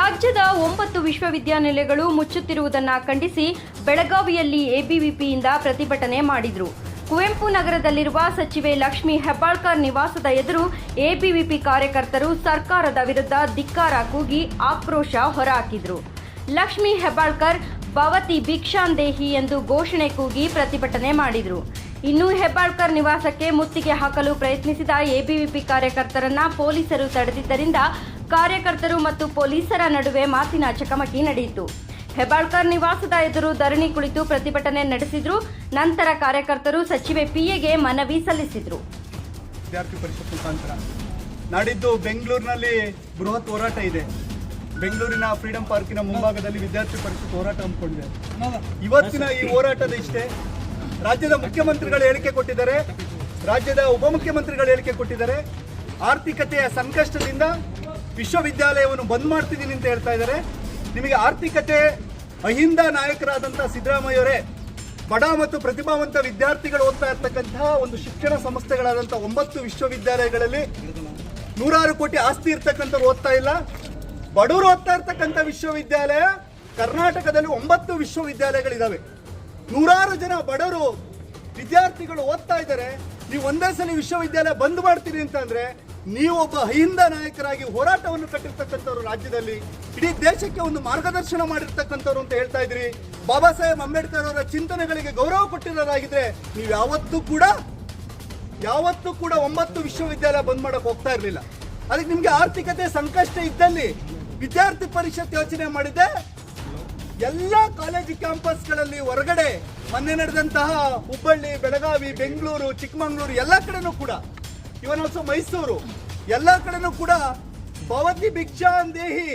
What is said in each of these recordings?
ರಾಜ್ಯದ ಒಂಬತ್ತು ವಿಶ್ವವಿದ್ಯಾನಿಲಯಗಳು ಮುಚ್ಚುತ್ತಿರುವುದನ್ನು ಖಂಡಿಸಿ ಬೆಳಗಾವಿಯಲ್ಲಿ ಎಬಿವಿಪಿಯಿಂದ ಪ್ರತಿಭಟನೆ ಮಾಡಿದ್ರು. ಕುವೆಂಪು ನಗರದಲ್ಲಿರುವ ಸಚಿವೆ ಲಕ್ಷ್ಮಿ ಹೆಬ್ಬಾಳ್ಕರ್ ನಿವಾಸದ ಎದುರು ಎಬಿವಿಪಿ ಕಾರ್ಯಕರ್ತರು ಸರ್ಕಾರದ ವಿರುದ್ಧ ಧಿಕ್ಕಾರ ಕೂಗಿ ಆಕ್ರೋಶ ಹೊರಹಾಕಿದ್ರು. ಲಕ್ಷ್ಮಿ ಹೆಬ್ಬಾಳ್ಕರ್ ಭವತಿ ಭಿಕ್ಷಾಂದೇಹಿ ಎಂದು ಘೋಷಣೆ ಕೂಗಿ ಪ್ರತಿಭಟನೆ ಮಾಡಿದರು. ಇನ್ನು ಹೆಬ್ಬಾಳ್ಕರ್ ನಿವಾಸಕ್ಕೆ ಮುತ್ತಿಗೆ ಹಾಕಲು ಪ್ರಯತ್ನಿಸಿದ ಎಬಿವಿಪಿ ಕಾರ್ಯಕರ್ತರನ್ನ ಪೊಲೀಸರು ತಡೆದಿದ್ದರಿಂದ ಕಾರ್ಯಕರ್ತರು ಮತ್ತು ಪೊಲೀಸರ ನಡುವೆ ಮಾತಿನ ಚಕಮಕಿ ನಡೆಯಿತು. ಹೆಬ್ಬಾಳ್ಕರ್ ನಿವಾಸದ ಎದುರು ಧರಣಿ ಕುಳಿತು ಪ್ರತಿಭಟನೆ ನಡೆಸಿದ್ರು. ನಂತರ ಕಾರ್ಯಕರ್ತರು ಸಚಿವೆ ಪಿಎಗೆ ಮನವಿ ಸಲ್ಲಿಸಿದ್ರು. ವಿದ್ಯಾರ್ಥಿ ಪರಿಷತ್ ಮುಖಾಂತರ. ನಾಡಿದ್ದು ಬೆಂಗಳೂರಿನಲ್ಲಿ ಬೃಹತ್ ಹೋರಾಟ ಇದೆ. ಬೆಂಗಳೂರಿನ ಫ್ರೀಡಂ ಪಾರ್ಕಿನ ಮುಂಭಾಗದಲ್ಲಿ ವಿದ್ಯಾರ್ಥಿ ಪರಿಷತ್ ಹೋರಾಟ ಹಮ್ಮಿಕೊಂಡಿದೆ. ಇವತ್ತಿನ ಈ ಹೋರಾಟದ ಇಷ್ಟೇ. ರಾಜ್ಯದ ಮುಖ್ಯಮಂತ್ರಿಗಳು ಹೇಳಿಕೆ ಕೊಟ್ಟಿದ್ದಾರೆ. ರಾಜ್ಯದ ಉಪಮುಖ್ಯಮಂತ್ರಿಗಳು ಹೇಳಿಕೆ ಕೊಟ್ಟಿದ್ದಾರೆ. ಆರ್ಥಿಕತೆಯ ಸಂಕಷ್ಟದಿಂದ ವಿಶ್ವವಿದ್ಯಾಲಯವನ್ನು ಬಂದ್ ಮಾಡ್ತಿದ್ದೀನಿ ಅಂತ ಹೇಳ್ತಾ ಇದ್ದಾರೆ. ನಿಮಗೆ ಆರ್ಥಿಕತೆ ಅಹಿಂದ ನಾಯಕರಾದಂಥ ಸಿದ್ದರಾಮಯ್ಯವರೇ, ಬಡ ಮತ್ತು ಪ್ರತಿಭಾವಂತ ವಿದ್ಯಾರ್ಥಿಗಳು ಓದ್ತಾ ಇರ್ತಕ್ಕಂತಹ ಒಂದು ಶಿಕ್ಷಣ ಸಂಸ್ಥೆಗಳಾದಂಥ ಒಂಬತ್ತು ವಿಶ್ವವಿದ್ಯಾಲಯಗಳಲ್ಲಿ ನೂರಾರು ಕೋಟಿ ಆಸ್ತಿ ಇರ್ತಕ್ಕಂಥವ್ರು ಓದ್ತಾ ಇಲ್ಲ. ಬಡವರು ಓದ್ತಾ ಇರ್ತಕ್ಕಂಥ ವಿಶ್ವವಿದ್ಯಾಲಯ ಕರ್ನಾಟಕದಲ್ಲಿ ಒಂಬತ್ತು ವಿಶ್ವವಿದ್ಯಾಲಯಗಳಿದ್ದಾವೆ ನೂರಾರು ಜನ ಬಡವರು ವಿದ್ಯಾರ್ಥಿಗಳು ಓದ್ತಾ ಇದ್ದಾರೆ. ನೀವು ಒಂದೇ ಸಲ ವಿಶ್ವವಿದ್ಯಾಲಯ ಬಂದ್ ಮಾಡ್ತೀರಿ ಅಂತಂದ್ರೆ ನೀವು ಒಬ್ಬ ಅಹಿಂದ ನಾಯಕರಾಗಿ ಹೋರಾಟವನ್ನು ಕಟ್ಟಿರ್ತಕ್ಕಂಥವ್ರು ರಾಜ್ಯದಲ್ಲಿ, ಇಡೀ ದೇಶಕ್ಕೆ ಒಂದು ಮಾರ್ಗದರ್ಶನ ಮಾಡಿರ್ತಕ್ಕಂಥವ್ರು ಅಂತ ಹೇಳ್ತಾ ಇದ್ರಿ ಬಾಬಾ ಸಾಹೇಬ್ ಅಂಬೇಡ್ಕರ್ ಅವರ ಚಿಂತನೆಗಳಿಗೆ ಗೌರವ ಕೊಟ್ಟಿರೋರಾಗಿದ್ರೆ ನೀವು ಯಾವತ್ತೂ ಕೂಡ ಯಾವತ್ತೂ ಕೂಡ ಒಂಬತ್ತು ವಿಶ್ವವಿದ್ಯಾಲಯ ಬಂದ್ ಮಾಡಕ್ ಹೋಗ್ತಾ ಇರಲಿಲ್ಲ. ಅದಕ್ಕೆ ನಿಮ್ಗೆ ಆರ್ಥಿಕತೆ ಸಂಕಷ್ಟ ಇದ್ದಲ್ಲಿ ವಿದ್ಯಾರ್ಥಿ ಪರಿಷತ್ ಯೋಚನೆ ಮಾಡಿದೆ ಎಲ್ಲ ಕಾಲೇಜು ಕ್ಯಾಂಪಸ್ಗಳಲ್ಲಿ ಹೊರಗಡೆ ಮೊನ್ನೆ ನಡೆದಂತಹ ಹುಬ್ಬಳ್ಳಿ, ಬೆಳಗಾವಿ, ಬೆಂಗಳೂರು, ಚಿಕ್ಕಮಗಳೂರು ಎಲ್ಲ ಕಡೆನೂ ಕೂಡ ಇವನ್ ಆಲ್ಸೋ ಮೈಸೂರು. ಎಲ್ಲ ಕಡೆನೂ ಕೂಡ ಭವತಿ ಭಿಕ್ಷಾಂದೇಹಿ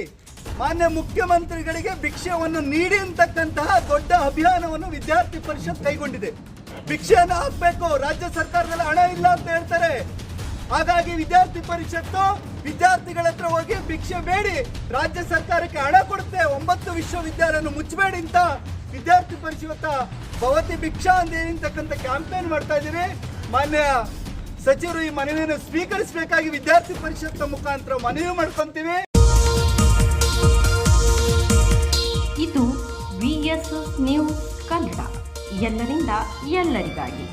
ಮಾನ್ಯ ಮುಖ್ಯಮಂತ್ರಿಗಳಿಗೆ ಭಿಕ್ಷೆಯನ್ನು ನೀಡಿ ಅಂತಕ್ಕಂತಹ ದೊಡ್ಡ ಅಭಿಯಾನವನ್ನು ವಿದ್ಯಾರ್ಥಿ ಪರಿಷತ್ ಕೈಗೊಂಡಿದೆ. ಭಿಕ್ಷೆಯನ್ನು ಹಾಕ್ಬೇಕು, ರಾಜ್ಯ ಸರ್ಕಾರದಲ್ಲಿ ಹಣ ಇಲ್ಲ ಅಂತ ಹೇಳ್ತಾರೆ. ಹಾಗಾಗಿ ವಿದ್ಯಾರ್ಥಿ ಪರಿಷತ್ತು ವಿದ್ಯಾರ್ಥಿಗಳ ಹತ್ರ ಹೋಗಿ ಭಿಕ್ಷೆ ಬೇಡಿ, ರಾಜ್ಯ ಸರ್ಕಾರಕ್ಕೆ ಹಣ ಕೊಡುತ್ತೆ, ಒಂಬತ್ತು ವಿಶ್ವವಿದ್ಯಾಲಯವನ್ನು ಮುಚ್ಚಬೇಡಿ ಅಂತ ವಿದ್ಯಾರ್ಥಿ ಪರಿಷತ್ತ ಭವತಿ ಭಿಕ್ಷಾ ಅಂತ ಕ್ಯಾಂಪೇನ್ ಮಾಡ್ತಾ ಇದ್ದೀವಿ. ಮಾನ್ಯ ಸಚಿವರು ಈ ಮನವಿಯನ್ನು ಸ್ವೀಕರಿಸಬೇಕಾಗಿ ವಿದ್ಯಾರ್ಥಿ ಪರಿಷತ್ ಮುಖಾಂತರ ಮನವಿ ಮಾಡ್ಕೊಂತೀವಿ. ಇದು ನ್ಯೂಸ್ ಕನ್ನಡ. ಎಲ್ಲರಿಂದ ಎಲ್ಲರಿಗಾಗಿ.